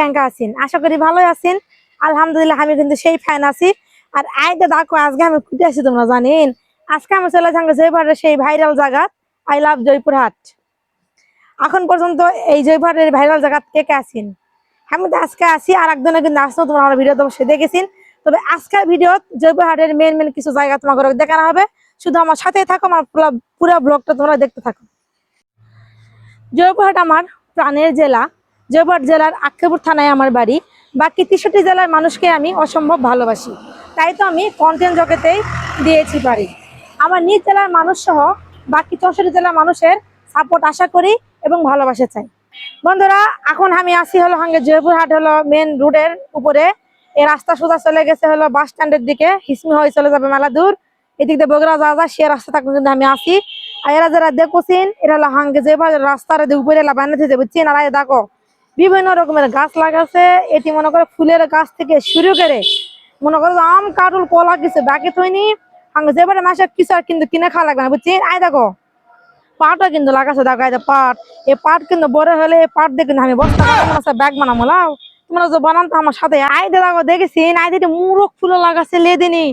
কেঙ্কা আছেন। আশা করি ভালোই আছেন। আলহামদুলিল্লাহ, আমি কিন্তু সেই ফ্যান আছি। আর আইতে দেখো, আজকে আমি কুটে আছি তোমরা জানেন? আজকে আমি চলে যাব জয়পুরের সেই ভাইরাল জায়গা আই লাভ জয়পুরহাট। এখন পর্যন্ত এই জয়পুরের ভাইরাল জায়গা কে কে আছেন? আমি তো আজকে আসি আর একজনে কিন্তু আসতো তোমরা আমার ভিডিও অবশ্যই দেখেছেন। তবে আজকের ভিডিও জয়পুরহাটের মেন মেন কিছু জায়গা তোমাকে দেখানো হবে। শুধু আমার সাথেই থাকো, আমার পুরো পুরো ব্লগটা তোমরা দেখতে থাকো। জয়পুরহাট আমার প্রাণের জেলা। জয়পুরহাট জেলার আক্ষেপুর থানায় আমার বাড়ি। বাকি তেষট্টি জেলার মানুষকে আমি অসম্ভব ভালোবাসি। তাই তো আমি কন্টেন্ট জগতেই দিয়েছি পারি আমার নিজ জেলার মানুষ সহ বাকি চৌষট্টি জেলার মানুষের সাপোর্ট আশা করি এবং ভালোবাসা চাই। বন্ধুরা, এখন আমি আসি হলো হাঙ্গে জয়পুরহাট হলো মেন রোডের উপরে। এই রাস্তা সোজা চলে গেছে হলো বাস স্ট্যান্ডের দিকে। হিসমি হয়ে চলে যাবে মেলা দূর। এদিক দিয়ে বগুড়া যাওয়া যায়, সে রাস্তা থাকবে কিন্তু আমি আসি আর এরা যারা দেখছেন এরা হলো হাঙ্গে যেভাবে রাস্তার উপরে দিতে বুঝছেন আর দেখো। বিভিন্ন রকমের গাছ লাগাছে, এটি মনে করে ফুলের গাছ থেকে শুরু করে, মনে করো আম কাটুল কলা কিছু বাকি থইনি। যেবারে মাসে কিছু আর কিন্তু কিনে খাওয়া লাগবে না বুঝছেন আয় দেখো, পাটও কিন্তু লাগাছে, দেখো, এই যে পাট। এই পাট কিন্তু বড় হলে এই পাট দিয়ে কিন্তু আমি বস্তা ব্যাগ বানাবো, লাও। তোমরা যে বানান তো আমার সাথে। আই দেখো, দেখেছি? আই দিতে মুরগ ফুল লাগাছে, লেদিনি।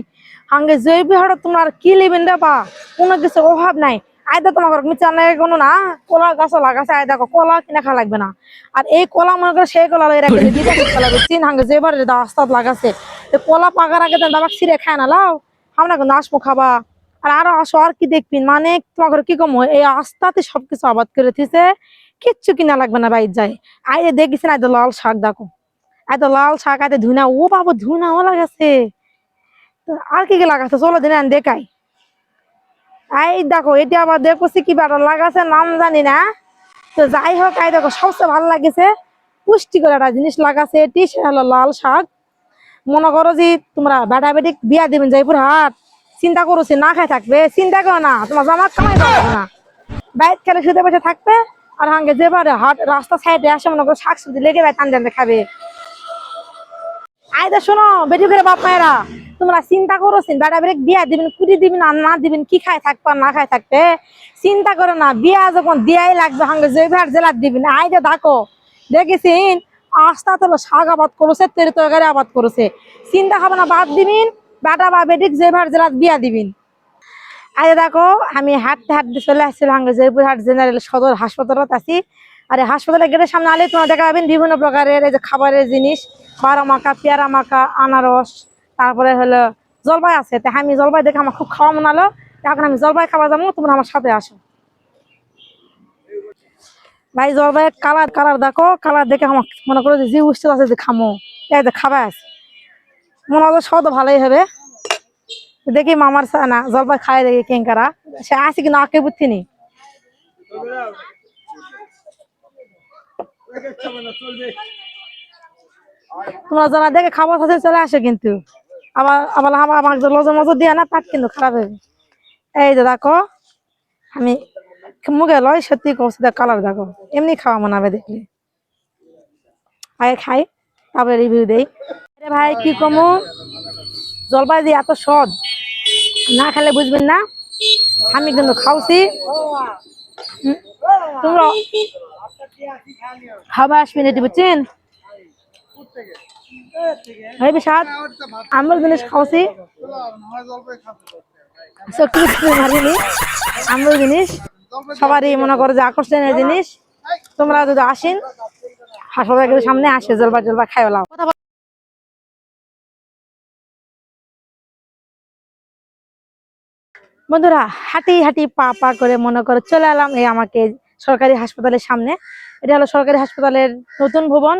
হাঙ্গে জৈব হাড় তোমরা কি লিবেন রে পা? কোনো কিছু অভাব নাই। আয়দা তোমার মিচার নাই কোনো না, কলা গাছ লাগাছে, আয় দেখো, কলা কিনা খা লাগবে না। আর এই কলা মনে করে সেই কলা লাগে কলা চিন হাঙ্গে যেবার রাস্তাত লাগাছে কলা পাকার আগে দাবা ছিঁড়ে খায় না, লাও, আমরা কিন্তু আসব খাবা। আর আরও আসো, আর কি দেখবিন মানে তোমার কি কম এই আস্তাতে সবকিছু আবাদ করে দিছে, কিচ্ছু কিনা লাগবে না বাইর যায়। আয় দেখিস না এত লাল শাক দেখো। এত লাল শাক এত ধুনা, ও বাবা ও লাগাছে। আর কি কি লাগাছে? চলো দিন দেখাই। এই দেখো, এটা আবার দেখছি কি বাটা লাগাছে নাম জানি না। তো যাই হোক, এই দেখো, সবচেয়ে ভালো লাগেছে, পুষ্টিকর একটা জিনিস লাগাছে এটি হলো লাল শাক। মনে করো যে তোমরা বেটা বেটি বিয়া দিবেন জয়পুর হাট, চিন্তা করছি না খাই থাকবে, চিন্তা করো না, তোমার জামা কামাই পাবে না। বাইরে খেলে শুতে বসে থাকবে, আর হাঙ্গে যেবারে হাট রাস্তা সাইডে আসে, মনে করো শাক সবজি লেগে যায় টানতে খাবে। আয়দা শোনো, বেটি করে বাপ মায়েরা। তোমরা চিন্তা করোছেন বেটা বেড়ে বিয়া দিবেন কুড়ি দিবেন আর না দিবেন, কি খায় থাকবা না খায় থাকবে? চিন্তা করো না, বিয়া যখন দিয়াই লাগবে, হাঙ্গে জয়ভার জেলার দিবেন। আয়দা দেখো দেখেছেন? আস্তা তো শাক আবাদ করেছে তেরে তরকারি আবাদ করেছে। চিন্তা হবে না বাদ দিবিন, বেটা বা বেটিক জয়ভার জেলার বিয়া দিবিন। আজ দেখো আমি হাঁটতে হাঁটতে চলে আসছিলাম, হাঙ্গে জয়পুরহাট জেনারেল সদর হাসপাতালত আছি। আর এই হাসপাতালের গেটের সামনে আলে তোমরা দেখা পাবেন বিভিন্ন প্রকারের, এই যে খাবারের জিনিস, বারো মাখা, পেয়ারা মাখা, আনারস তারপরে হলো জলপাই আছে, তা আমি জলপাই দেখে আমার খুব খাওয়া মনে হলো। এখন আমি জলপাই খাওয়া যাব তোমরা আমার সাথে আসো। ভাই, জলপাই কালার কালার দেখো কালার দেখে আমার মনে করো যে জি আছে, যে খামো। এই যে খাবার আছে। মনে হলো সব তো ভালোই হবে। দেখি মামার না, জলপাই খাই দেখি কেঙ্কারা। সে আসি কিন্তু আঁকে বুঝছি নি তোমরা যারা দেখে খাবার সাথে চলে আসে কিন্তু। আবার আবার আমার আমাকে যে লজর মজর দিয়ে না, তাক কিন্তু খারাপ হবে এই যে দেখো, আমি মুখে লয়, সত্যি কৌশি দেখ কালার দেখো। এমনি খাওয়া মনে হবে দেখলে। আগে খাই, তারপরে রিভিউ দেই। আরে ভাই, কি কমু? জলপাই দিয়ে এত সদ না খেলে বুঝবেন না। আমি কিন্তু খাওছি। তোমরা খাবার আসবেন এটি বুঝছেন স্বাদ আমরা জিনিস খাওয়াছি। কিছু আমরা জিনিস, সবারই মনে করো যে আকর্ষণীয় জিনিস। তোমরা যদি আসেন সামনে আসে জলবা জলবা খাই বলা বন্ধুরা, হাঁটি হাঁটি পা পা করে মনে করে চলে এলাম এই আমাকে সরকারি হাসপাতালের সামনে। এটা হলো সরকারি হাসপাতালের নতুন ভবন।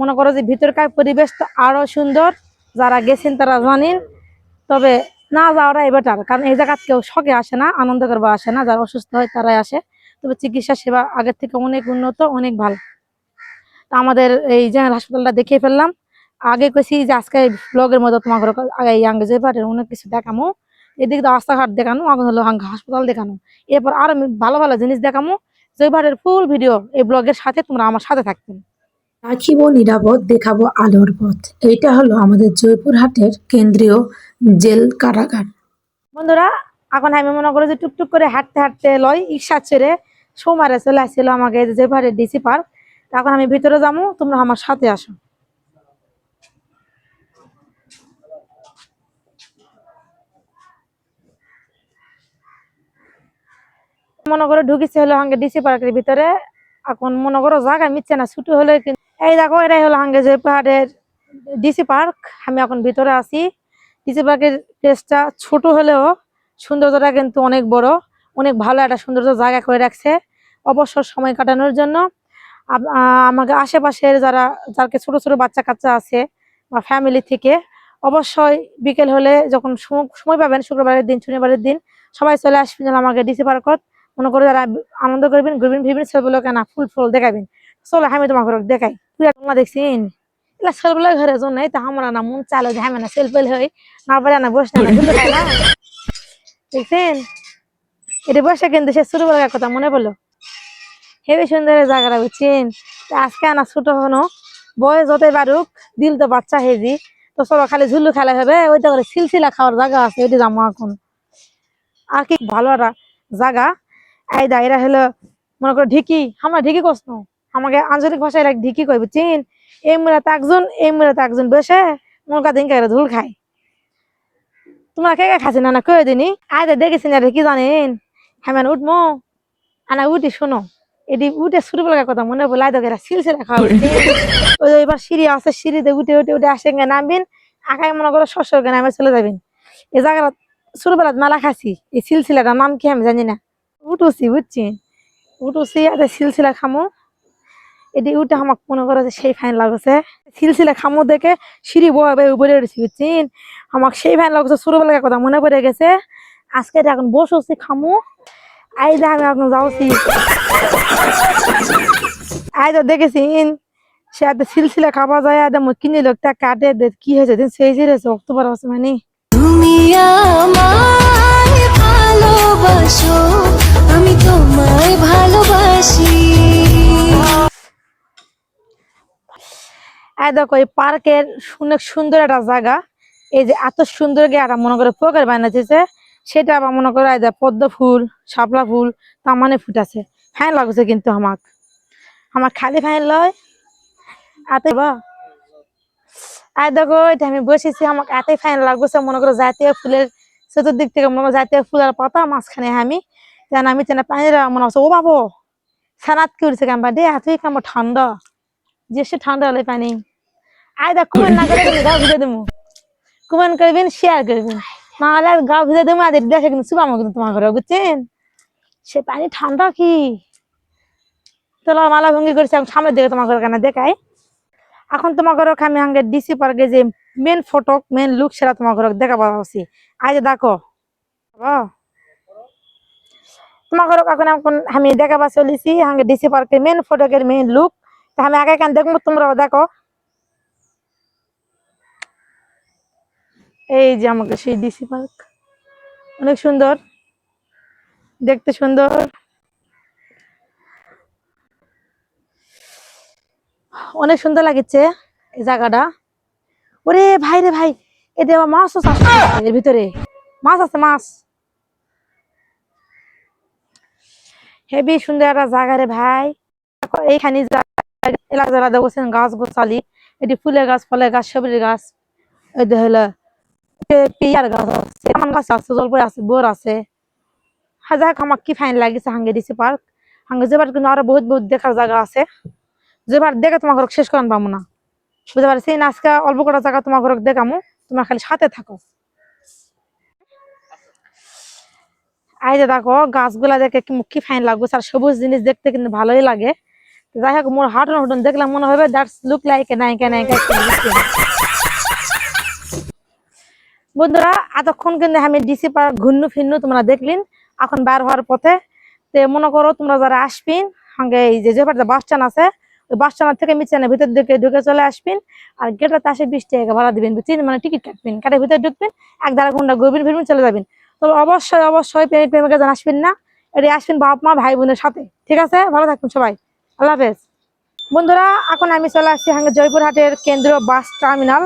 মনে করো যে ভিতরকার পরিবেশ তো আরও সুন্দর, যারা গেছেন তারা জানেন। তবে না যাওয়াটাই বেটার কারণ এই জায়গা কেউ শখে আসে না, আনন্দ করবে আসে না, যারা অসুস্থ হয় তারাই আসে। তবে চিকিৎসা সেবা আগের থেকে অনেক উন্নত, অনেক ভালো। তা আমাদের এই জেনারেল হাসপাতালটা দেখিয়ে ফেললাম। আগে কইছি যে আজকে ব্লগের মধ্যে তোমার আগে ইয়াঙ্গে যে পাটের অনেক কিছু দেখামো। এদিকে তো রাস্তাঘাট দেখানো, আগে হলো হাসপাতাল দেখানো। এরপর আরও ভালো ভালো জিনিস দেখামো। জয়বারের ফুল ভিডিও এই ব্লগের সাথে তোমরা আমার সাথে থাকবেন। রাখিব নিরাপদ, দেখাবো আলোর পথ। এইটা হলো আমাদের জয়পুরহাটের কেন্দ্রীয় জেল কারাগার। বন্ধুরা, এখন আমি মনে করি যে টুকটুক করে হাঁটতে হাঁটতে লয় ইচ্ছা ছেড়ে সোমারে চলে আসছিল আমাকে পারে ডিসি পার্ক। এখন আমি ভিতরে যাব, তোমরা আমার সাথে আসো। মনে করো ঢুকিছে হলো হাঙ্গে ডিসি পার্কের ভিতরে। এখন মনে করো জায়গা মিচ্ছে না, ছুটি হলে এই দেখো, এটাই হলো হাঙ্গে যে পাহাড়ের ডিসি পার্ক। আমি এখন ভিতরে আছি। ডিসি পার্কের প্লেসটা ছোট হলেও সৌন্দর্যটা কিন্তু অনেক বড়। অনেক ভালো একটা সৌন্দর্য জায়গা করে রাখছে অবসর সময় কাটানোর জন্য। আমাকে আশেপাশের যারা যাকে ছোট ছোট বাচ্চা কাচ্চা আছে বা ফ্যামিলি থেকে অবশ্যই বিকেল হলে যখন সময় পাবেন, শুক্রবারের দিন, শনিবারের দিন, সবাই চলে আসবেন আমাকে ডিসি পার্কত। মনে করে যারা আনন্দ করবেন, ঘুরবেন, ফিরবেন সেগুলো কেনা ফুল ফুল দেখাবেন। চলো আমি তোমাকে দেখাই। তুই দেখছিন এলা ঘরে জন্য এই তো আমরা না মন চালো যে হ্যাঁ না সেলফেল হই না পারে না বসে না না দেখছেন? এটা বসে কিন্তু সে করার কথা, মনে পড়ল হেবি সুন্দর জায়গাটা বুঝছেন আজকে আনা ছোট হনো বয়স যতই বাড়ুক দিল তো বাচ্চা হেজি তো চলো খালি ঝুলু খেলা হবে ওইটা করে সিলসিলা খাওয়ার জায়গা আছে ওইটা যাব এখন। আর কি ভালো একটা জায়গা এই দা এরা হলো, মনে করো ঢিকি আমরা ঢিকি করছ আমাকে আঞ্চলিক ভাষায় এরা ঢিকি কই বুঝছেন এই মুরাতে একজন এই মুরাতে একজন বসে মনকা দিন করে ধুল খায়। তোমরা কে কে খাচ্ছি না না কয়ে দিনি? আয় দা দেখেছেন আর কি জানেন? হ্যাঁ উঠমো আনা উঠি শোনো এটি উঠে শুরু করার কথা মনে বলে আয় দেখে সিলসিলা খাওয়া ওই এবার সিঁড়ি আছে সিঁড়িতে উঠে উঠে উঠে আসে নামবেন আকায় মনে করো গে নামে চলে যাবেন। এই জায়গাটা ছোটবেলা মেলা খাসি এই সিলসিলাটার নাম কি আমি জানি না। উঠুছি বুঝছি উঠুছি আর সিলসিলা খামো। এটি উঠে আমাকে মনে করো যে সেই ফাইন লাগছে। সিলসিলা খামো দেখে সিঁড়ি বয়ে উপরে উঠেছি, বুঝছেন? আমাকে সেই ফাইন লাগছে ছোটবেলার কথা মনে পড়ে গেছে। আজকে এটা এখন বসছি খামো। আই দে, আমি এখন যাচ্ছি আই তো দেখেছি সে এত সিলসিলা খাওয়া যায় একদম কিনে লোকটা কাটে কি হয়েছে সেই জিরেছে অক্টোবর আছে মানে। তুমি আমায় ভালোবাসো, আমি তোমায় ভালোবাসি। এই দেখো, এই পার্কের অনেক সুন্দর একটা জায়গা। এই যে এত সুন্দর একটা মনে করে পোকার বানাচ্ছে সেটা আবার মনে করে এই যে পদ্ম ফুল, শাপলা ফুল, তামানে ফুটাছে। ফ্যান লাগছে কিন্তু আমাক। আমার খালি ফ্যান লয় এত বা। দেখো, এটা আমি বসেছি, আমাকে এতই ফাইন লাগছে, মনে করো জাতীয় ফুলের চতুর্দিক থেকে মনে করো জাতীয় ফুলের পাতা মাঝখানে আমি। যেন আমি তেনা পানিরা মনে হচ্ছে, ও বাবু সানাত কি উঠছে কাম্বা, দে, এতই কাম্বা ঠান্ডা। যে সে ঠান্ডা হলে পানি। আয় দেখ কুমেন না করে গাও ভিজে দেবো। কুমেন করবেন শেয়ার করবেন। আর গাও ভিজে দেবো আর দেখে কিন্তু শুভামো কিন্তু তোমার ঘরে বুঝছেন? সে পানি ঠান্ডা কি? তোলা মালা ভঙ্গি করছে এখন সামনের দিকে তোমার ঘরে কেন দেখাই। এখন তোমার ঘরে আমি আগে ডিসি পার্কে যে মেন ফটো মেন লুক সেটা তোমার ঘরে দেখাবো আছি আই যে দেখো। তোমার ঘরে এখন এখন আমি দেখাবা চলেছি ডিসি পার্কের মেন ফটোকের মেন লুক আমি আগে কেন দেখব, তোমরাও দেখো। এই যে আমাকে সেই ডিসি পার্ক অনেক সুন্দর। দেখতে সুন্দর। অনেক সুন্দর লাগছে এই জায়গাটা। ওরে ভাই রে ভাই আবার মাছও চাষ এর ভিতরে। মাছ আছে, মাছ। হেবি সুন্দর একটা জায়গা রে ভাই। এইখানে এলাকা জায়গা দেখছেন গাছ গোছালি। এটি ফুলের গাছ, ফলের গাছ সবজির গাছ। যে হলো পেয়ার গাছ আছে এমন গাছ আছে জলপাই আছে, বোর আছে। হাজার আমার কি ফাইন লাগিছে হাঙ্গে দিছে পার্ক হাঙ্গে যেবার কিন্তু আরও বহুত বহুত দেখার জায়গা আছে। যেবার দেখে তোমার শেষ পাবো না। বুঝতে পারছি? আজকে অল্প কটা জায়গা দেখামু। তোমার খালি সাথে থাকো। দেখো, গাছগুলা দেখে কি ফাইন লাগবে আর সবুজ জিনিস দেখতে কিন্তু ভালোই লাগে। যাই হোক, মোর হাটন হাটন দেখলাম, মনে হবে দ্যাটস লুক লাইক নায়িকা নায়িকা বন্ধুরা, এতক্ষণ কিন্তু আমি ডিসি পার্ক ঘুরনু ফিরনু তোমরা দেখলিন। এখন বার হওয়ার পথে তে মনে করো তোমরা যারা আসবেন, সঙ্গে এই যে যে বাস স্ট্যান্ড আছে, ওই বাস স্ট্যান্ড থেকে মিচানের ভিতর দিকে ঢুকে চলে আসবেন আর গেটের আসে বিশ টাকা ভাড়া দিবেন, বুঝছেন? মানে টিকিট কাটবেন। কাটের ভিতরে ঢুকবেন, এক দেড় ঘণ্টা ঘুরবেন ফিরবেন চলে যাবেন। তবে অবশ্যই অবশ্যই প্রেমিক, প্রেমিকা যেন আসবেন না, এটি আসবেন বাপ, মা, ভাই, বোনের সাথে। ঠিক আছে? ভালো থাকবেন সবাই। আল্লাহ হাফেজ। বন্ধুরা, এখন আমি চলে আসছি জয়পুরহাটের কেন্দ্রীয় বাস টার্মিনাল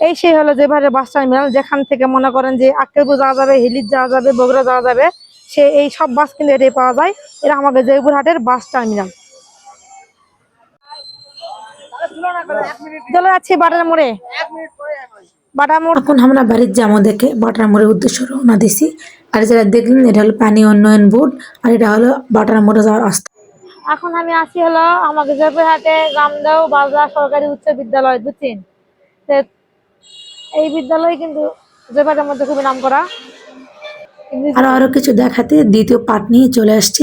এই সেই হলো যে জয়পুরহাটের বাস টার্মিনাল যেখান থেকে মনে করেন যে আক্কেলপুর যাওয়া যাবে হিলির যাওয়া যাবে বগুড়া যাওয়া যাবে সে এই সব বাস কিন্তু এটাই পাওয়া যায়। এটা আমাদের জয়পুরহাটের বাস টার্মিনাল। চলে যাচ্ছি বাটার মোড়ে বাটার মোড় এখন আমরা বাড়ির জামো দেখে বাটার মোড়ের উদ্দেশ্যে রওনা দিছি। আর যারা দেখলেন এটা হলো পানি উন্নয়ন বোর্ড আর এটা হলো বাটার মোড়ে যাওয়ার রাস্তা। এখন আমি আসি হলো আমাকে জয়পুরহাটে গামদাও বাজার সরকারি উচ্চ বিদ্যালয় বুঝছেন? তো এই বিদ্যালয় কিন্তু জয়পাটের মধ্যে খুবই নাম করা আরও, আর কিছু দেখাতে দ্বিতীয় পার্ট নিয়ে চলে আসছি।